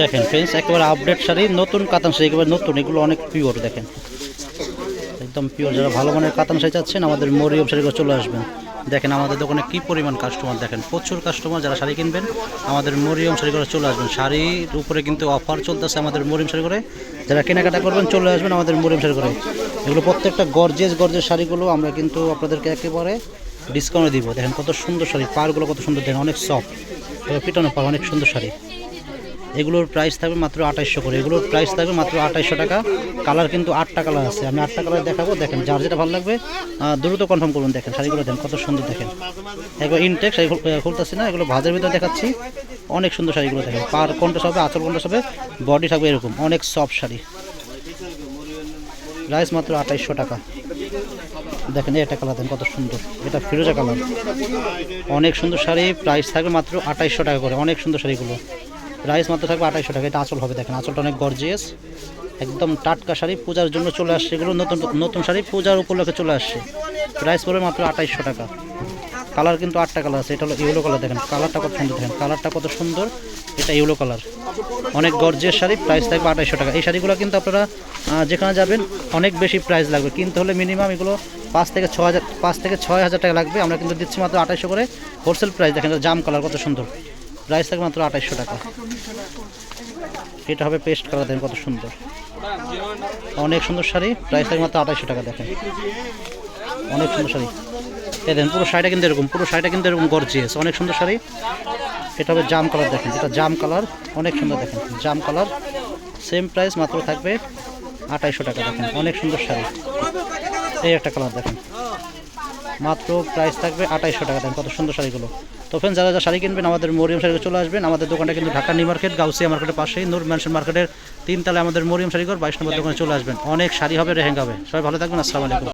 দেখেন ফ্রেন্ডস একেবারে আপডেট শাড়ি, নতুন কাতান শাড়ি, একেবারে নতুন, এগুলো অনেক পিওর দেখেন। একদম পিওর যারা ভালো মানের কাতান শাড়ি চাচ্ছেন, আমাদের মরিয়ম শাড়িগুলো চলে আসবেন। দেখেন আমাদের দোকানে কি পরিমাণ কাস্টমার দেখেন, প্রচুর কাস্টমার যারা শাড়ি কিনবেন, আমাদের মরিয়ম শাড়ি করে চলে আসবেন। শাড়ির উপরে কিন্তু অফার চলতেছে আমাদের মরিয়ম শাড়ি করে যারা কেনাকাটা করবেন, চলে আসবেন আমাদের মরিয়ম শাড়ি করে এগুলো প্রত্যেকটা গর্জেস গর্জেস শাড়িগুলো আমরা কিন্তু আপনাদেরকে একেবারে ডিসকাউন্টে দিব। দেখেন কত সুন্দর শাড়ি পারগুলো কত সুন্দর, দেখেন অনেক সফট পিটানো পার অনেক সুন্দর শাড়ি। এগুলোর প্রাইস থাকবে মাত্র আঠাইশশো করে। এগুলোর প্রাইস থাকবে মাত্র আঠাইশশো টাকা। কালার কিন্তু আটটা কালার আছে। আমি আটটা কালার দেখাবো। দেখেন, যার যেটা ভালো লাগবে দ্রুত কনফার্ম করুন। দেখেন, শাড়িগুলো দেখেন, কত সুন্দর দেখেন। একবার ইনটেক শাড়ি খুল- খুলতেছি না, এগুলো ভাজের ভিতরে দেখাচ্ছি। অনেক সুন্দর শাড়িগুলো দেখেন। পার কন্টাস হবে, আঁচল কন্টাস হবে বডি থাকবে এরকম। অনেক সফট শাড়ি। প্রাইস মাত্র আঠাইশশো টাকা। দেখেন এটা কালার দেন, কত সুন্দর। এটা ফিরোজা কালার অনেক সুন্দর শাড়ি প্রাইস থাকবে মাত্র আঠাইশশো টাকা করে। অনেক সুন্দর শাড়িগুলো। প্রাইস মাত্র থাকবে আঠাইশশো টাকা। এটা আঁচল হবে, দেখেন, আঁচলটা অনেক গর্জিয়াস একদম টাটকা শাড়ি, পূজার জন্য চলে আসছে এগুলো। নতুন নতুন শাড়ি, পূজার উপলক্ষে চলে আসছে। প্রাইস পড়বে মাত্র আঠাইশশো টাকা। কালার কিন্তু আটটা কালার আছে, এটা হলো ইয়েলো কালার দেখেন, কালারটা কত সুন্দর দেখেন, কালারটা কত সুন্দর, এটা ইয়েলো কালার। অনেক গর্জের শাড়ি প্রাইস থাকবে আঠাইশশো টাকা। এই শাড়িগুলো কিন্তু আপনারা যেখানে যাবেন, অনেক বেশি প্রাইস লাগবে। কিনতে হলে মিনিমাম এগুলো পাঁচ থেকে ছ হাজার, পাঁচ থেকে ছয় হাজার টাকা লাগবে। আমরা কিন্তু দিচ্ছি মাত্র আঠাইশশো করে। হোলসেল প্রাইস দেখেন জাম কালার কত সুন্দর। প্রাইস থাকবে মাত্র আঠাইশশো টাকা। এটা হবে পেস্ট কালার দেখেন, কত সুন্দর। অনেক সুন্দর শাড়ি প্রাইস থাকবে মাত্র আঠাইশশো টাকা দেখেন। অনেক সুন্দর শাড়ি। দেখেন, পুরো শাড়িটা কিন্তু এরকম, পুরো শাড়িটা কিন্তু এরকম গর্জিয়াস অনেক সুন্দর শাড়ি। এটা হবে জাম কালার দেখেন, এটা জাম কালার অনেক সুন্দর, দেখেন, জাম কালার সেম প্রাইস মাত্র থাকবে আঠাইশশো টাকা, দেখেন, অনেক সুন্দর শাড়ি। এই একটা কালার দেখেন। মাত্র প্রাইস থাকবে আঠাইশশো টাকা দেন কত সুন্দর শাড়িগুলো। তো ফ্রেন্ড যারা যারা শাড়ি কিনবেন, আমাদের মরিয়ম শাড়িতে চলে আসবেন। আমাদের দোকানটা কিন্তু ঢাকা নিউ মার্কেট, গাউসিয়া মার্কেটের পাশেই। নূর ম্যানশন মার্কেটের তিনতলায় আমাদের মরিয়ম শাড়িঘর, বাইশ নম্বর দোকানে চলে আসবেন। অনেক শাড়ি হবে রেহেঙ্গা হবে। সবাই ভালো থাকবেন, আসসালামু আলাইকুম।